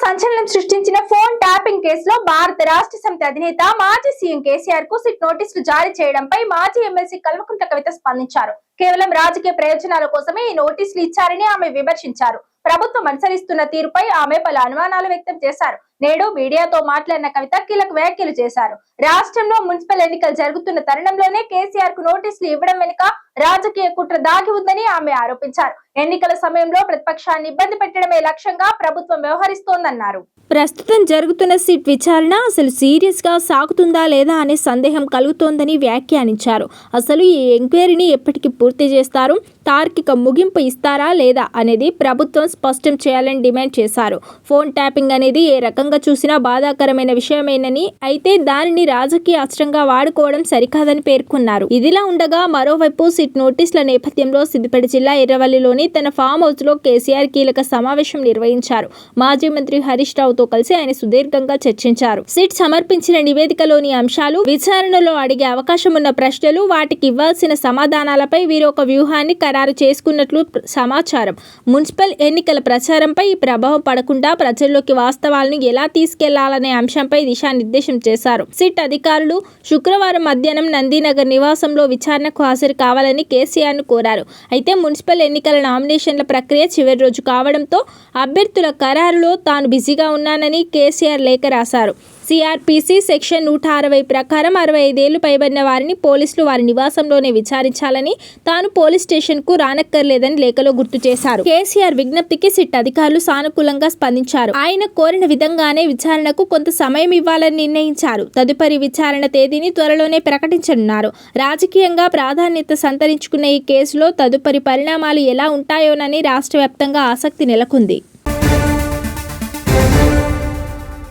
సంచలనం సృష్టించిన phone tapping కేసులో భారత రాష్ట్ర సమితి అధినేత మాజీ సీఎం కేసీఆర్కు సిట్ నోటీసులు జారీ చేయడంపై మాజీ ఎమ్మెల్సీ కల్వకుంట్ల కవిత స్పందించారు. కేవలం రాజకీయ ప్రయోజనాల కోసమే ఈ నోటీసులు ఇచ్చారని ఆమె విమర్శించారు. ప్రభుత్వం అనుసరిస్తున్న తీరుపై ఆమె పలు అనుమానాలు వ్యక్తం చేశారు. నేడు మీడియాతో మాట్లాడిన కవిత కీలక వ్యాఖ్యలు చేశారు. రాష్ట్రంలో మున్సిపల్ ఎన్నికలు జరుగుతున్న తరుణంలోనే కేసీఆర్కు నోటీసులు ఇవ్వడం వెనుక రాజకీయ కుట్ర దాగి ఉందని ఆమె ఆరోపించారు. ఎన్నికల సమయంలో ప్రతిపక్షాన్ని ఇబ్బంది పెట్టడమే లక్ష్యంగా ప్రభుత్వం వ్యవహరిస్తోందన్నారు. ప్రస్తుతం జరుగుతున్న సిట్ విచారణ అసలు సీరియస్గా సాగుతుందా లేదా అనే సందేహం కలుగుతోందని వ్యాఖ్యానించారు. అసలు ఈ ఎంక్వైరీని ఎప్పటికీ పూర్తి చేస్తారు? తార్కిక ముగింపు ఇస్తారా లేదా అనేది ప్రభుత్వం స్పష్టం చేయాలని డిమాండ్ చేశారు. ఫోన్ ట్యాపింగ్ అనేది ఏ రకంగా చూసినా బాధాకరమైన విషయమేనని అయితే దానిని రాజకీయ అస్త్రంగా వాడుకోవడం సరికాదని పేర్కొన్నారు. ఇదిలా ఉండగా మరోవైపు సిట్ నోటీసుల నేపథ్యంలో సిద్దిపేట జిల్లా ఎర్రవల్లిలోని తన ఫామ్ హౌస్లో కేసీఆర్ కీలక సమావేశం నిర్వహించారు. మాజీ మంత్రి హరీష్ రావుతో కలిసి ఆయన సుదీర్ఘంగా చర్చించారు. సిట్ సమర్పించిన నివేదికలోని అంశాలు విచారణలో అడిగే అవకాశం ఉన్న ప్రశ్నలు వాటికి ఇవ్వాల్సిన సమాధానాలపై వీరు ఒక వ్యూహాన్ని ఖరారు చేసుకున్నట్లు సమాచారం. మున్సిపల్ ఎన్నికల ప్రచారంపై ఈ ప్రభావం పడకుండా ప్రజల్లోకి వాస్తవాలను ఎలా తీసుకెళ్ళాలనే అంశంపై దిశానిర్దేశం చేశారు. సిట్ అధికారులు శుక్రవారం మధ్యాహ్నం నందీనగర్ నివాసంలో విచారణకు హాజరు కావాలని కేసీఆర్ను కోరారు. అయితే మున్సిపల్ ఎన్నికల నామినేషన్ల ప్రక్రియ చివరి రోజు కావడంతో అభ్యర్థుల ఖరారులో తాను బిజీగా ఉన్నానని కేసీఆర్ లేఖ రాశారు. సిఆర్పిసి సెక్షన్ నూట అరవై ప్రకారం అరవై ఐదేళ్ళు పైబడిన వారిని పోలీసులు వారి నివాసంలోనే విచారించాలని తాను పోలీస్ స్టేషన్కు రానక్కర్లేదని లేఖలో గుర్తు చేశారు. కేసీఆర్ విజ్ఞప్తికి సిట్ అధికారులు సానుకూలంగా స్పందించారు. ఆయన కోరిన విధంగానే విచారణకు కొంత సమయం ఇవ్వాలని నిర్ణయించారు. తదుపరి విచారణ తేదీని త్వరలోనే ప్రకటించనున్నారు. రాజకీయంగా ప్రాధాన్యత సంతరించుకున్న ఈ కేసులో తదుపరి పరిణామాలు ఎలా ఉంటాయోనని రాష్ట్ర వ్యాప్తంగా ఆసక్తి నెలకొంది.